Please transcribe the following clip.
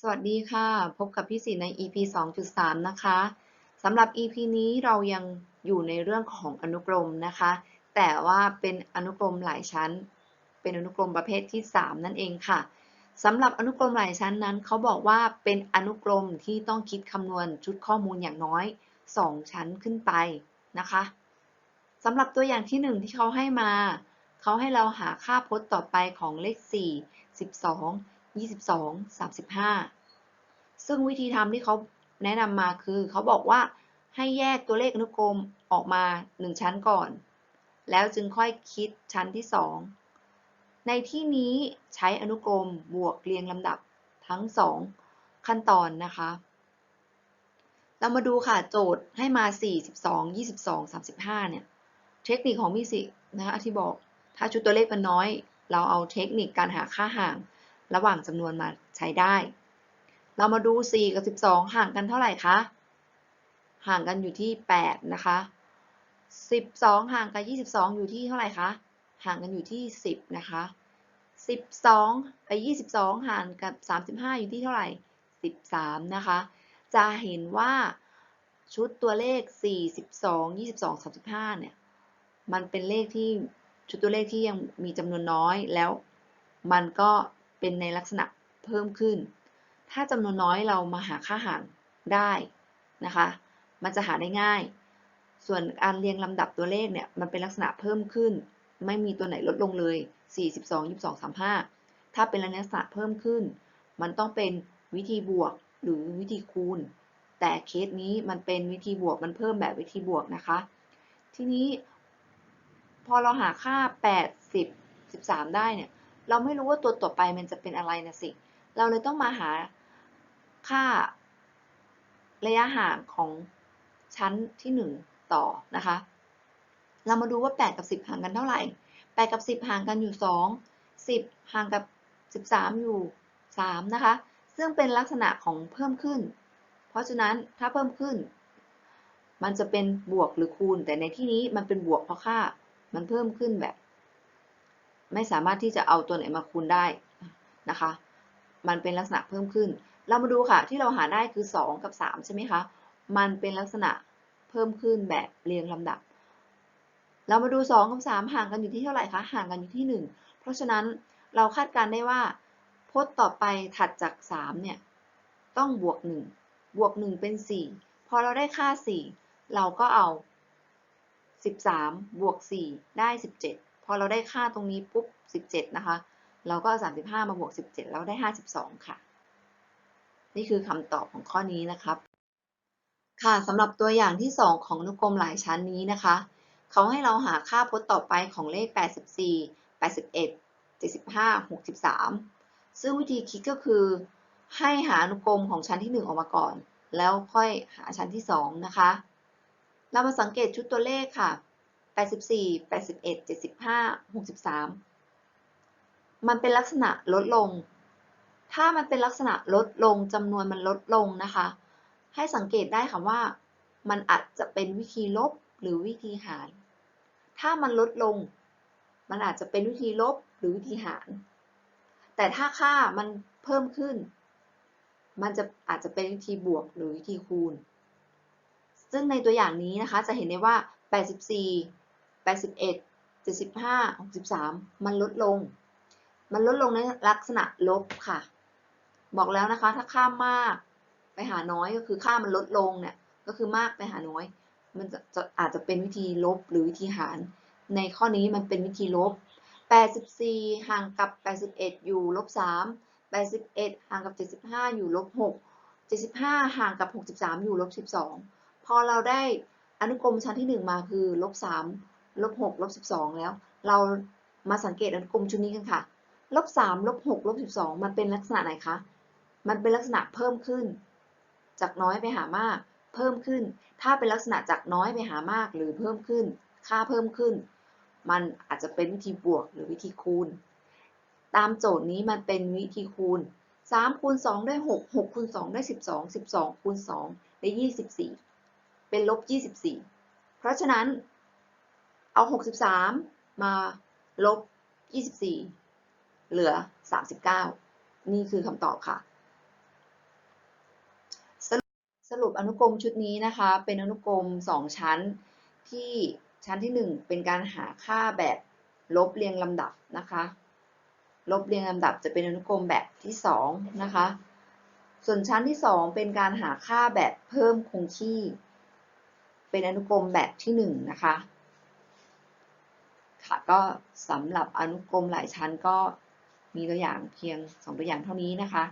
สวัสดีค่ะ พบกับพี่สิใน EP 2.3 นะคะสำหรับ EP นี้เรายังอยู่ในเรื่องของอนุกรมนะคะ แต่ว่าเป็นอนุกรมหลายชั้น เป็นอนุกรมประเภทที่ 3 นั่นเองค่ะสำหรับอนุกรมหลายชั้นนั้น เขาบอกว่าเป็นอนุกรมที่ต้องคิดคำนวณชุดข้อมูลอย่างน้อย 2 ชั้นขึ้นไปนะคะสำหรับตัวอย่างที่ 1 ที่เขาให้มา เขาให้เราหาค่าพจน์ต่อไปของเลข 4 12 22 35 ซึ่งวิธีทำที่เขาแนะนำมาคือเขาบอกว่าให้แยกตัวเลขอนุกรมออกมา 1 ชั้นก่อน แล้วจึงค่อยคิดชั้นที่ 2 ในที่นี้ใช้อนุกรมบวกเรียงลำดับทั้ง 2 ขั้นตอนนะคะ เรามาดูค่ะโจทย์ให้มา4 12 22 35 เนี่ย เทคนิคของมิสินะคะที่บอกถ้าชุดตัวเลขมันน้อย เราเอาเทคนิคการหาค่าห่าง ระหว่างจำนวนมาใช้ได้ เรามาดู 4 กับ 12 ห่างกันเท่าไหร่คะ ห่างกันอยู่ที่ 8 นะคะ 12 ห่างกับ 22 อยู่ที่เท่าไหร่คะ ห่างกันอยู่ที่ 10 นะคะ 12 ไป 22 ห่างกับ 35 อยู่ที่เท่าไหร่ 13 นะคะ จะเห็นว่าชุดตัวเลข4 12 22 35 เนี่ย มันเป็นเลขที่ชุดตัวเลขที่ยังมีจำนวนน้อยแล้ว มันก็ เป็นในลักษณะเพิ่มขึ้น ถ้าจำนวนน้อยเรามาหาค่าห่างได้นะคะ มันจะหาได้ง่าย ส่วนการเรียงลำดับตัวเลขเนี่ยมันเป็นลักษณะเพิ่มขึ้น ไม่มีตัวไหนลดลงเลย 42 22 35 ถ้าเป็นลักษณะเพิ่มขึ้น มันต้องเป็นวิธีบวกหรือวิธีคูณ แต่เคสนี้มันเป็นวิธีบวกมันเพิ่มแบบวิธีบวกนะคะ ทีนี้พอเราหาค่า80 13 ได้เนี่ย เราไม่รู้ว่าตัวต่อไปมันจะเป็นอะไรนะสิ เราเลยต้องมาหาค่าระยะห่างของชั้นที่ 1 ต่อนะคะ เรามาดูว่า 8 กับ 10 ห่างกันเท่าไหร่ 8 กับ 10 ห่างกันอยู่ 2 10 ห่างกับ 13 อยู่ 3 นะคะ ซึ่งเป็นลักษณะของเพิ่มขึ้น เพราะฉะนั้นถ้าเพิ่มขึ้น มันจะเป็นบวกหรือคูณ แต่ในที่นี้มันเป็นบวกเพราะค่า มันเพิ่มขึ้นแบบ ไม่สามารถที่จะเอาตัวไหนมาคูณได้นะคะ มันเป็นลักษณะเพิ่มขึ้น เรามาดูค่ะ ที่เราหาได้คือ 2 กับ 3 ใช่ไหมคะ มันเป็นลักษณะเพิ่มขึ้นแบบเรียงลำดับ เรามาดู 2 กับ 3 ห่างกันอยู่ที่เท่าไหร่คะ ห่างกันอยู่ที่ 1 เพราะฉะนั้นเราคาดการได้ว่าพจน์ต่อไปถัดจาก 3 เนี่ย ต้องบวก 1 บวก 1 เป็น 4 พอเราได้ค่า 4 เราก็เอา 13 บวก 4 ได้ 17 พอเราได้ค่าตรงนี้ปุ๊บ 17 นะคะ เราก็ 35 มาบวก 17แล้วได้ 52 ค่ะ นี่คือคำตอบของข้อนี้นะครับ ค่ะสำหรับตัวอย่างที่ 2 ของอนุกรมหลายชั้นนี้นะคะ เขาให้เราหาค่าพจน์ต่อไปของเลข 84 81 75 63 ซึ่งวิธีคิดก็คือ ให้หาอนุกรมของชั้นที่ 1 ออกมาก่อน แล้วค่อยหาชั้นที่ 2 นะคะ เรามาสังเกตชุดตัวเลขค่ะ 84 81 75 63 มันเป็นลักษณะลดลง ถ้ามันเป็นลักษณะลดลงจำนวนมันลดลงนะคะ ให้สังเกตได้ค่ะว่า มันอาจจะเป็นวิธีลบหรือวิธีหาร ถ้ามันลดลง มันอาจจะเป็นวิธีลบหรือวิธีหาร แต่ถ้าค่ามันเพิ่มขึ้น มันจะอาจจะเป็นวิธีบวกหรือวิธีคูณ ซึ่งในตัวอย่างนี้นะคะจะเห็นได้ว่า 84 81 75 63 มันลดลง มันลดลงในลักษณะลบค่ะ บอกแล้วนะคะ ถ้าค่ามากไปหาน้อยก็คือค่ามันลดลงเนี่ย ก็คือมากไปหาน้อย มันจะจะอาจจะเป็นวิธีลบหรือวิธีหาร ในข้อนี้มันเป็นวิธีลบ 84 ห่างกับ 81 อยู่ลบ 3 81 ห่างกับ 75 อยู่ลบ 6 75 ห่างกับ 63 อยู่ลบ 12 พอเราได้อนุกรมชั้นที่ 1 มาคือลบ 3 ลบ6ลบ12แล้ว เรามาสังเกตกลุ่มชุดนี้กันค่ะลบ3ลบ6ลบ12มันเป็นลักษณะไหนคะ มันเป็นลักษณะเพิ่มขึ้น จากน้อยไปหามาก เพิ่มขึ้น ถ้าเป็นลักษณะจากน้อยไปหามากหรือเพิ่มขึ้น ค่าเพิ่มขึ้น มันอาจจะเป็นวิธีบวกหรือวิธีคูณ ตามโจทย์นี้มันเป็นวิธีคูณ3คูณ2ได้6 6คูณ2ได้12 12คูณ2ได้24เป็นลบ24เพราะฉะนั้น เอา 63 มาลบ 24 เหลือ 39 นี่คือคำตอบค่ะสรุปอนุกรมชุดนี้นะคะ เป็นอนุกรม 2 ชั้นที่ชั้นที่ 1 เป็นการหาค่าแบบลบเรียงลำดับนะคะ ลบเรียงลำดับจะเป็นอนุกรมแบบที่ 2 นะคะ ส่วนชั้นที่ 2 เป็นการหาค่าแบบเพิ่มคงที่ เป็นอนุกรมแบบที่ 1 นะคะ ค่ะก็สำหรับอนุกรมหลายชั้นก็มีตัวอย่างเพียง 2 ตัวอย่างเท่านี้นะคะ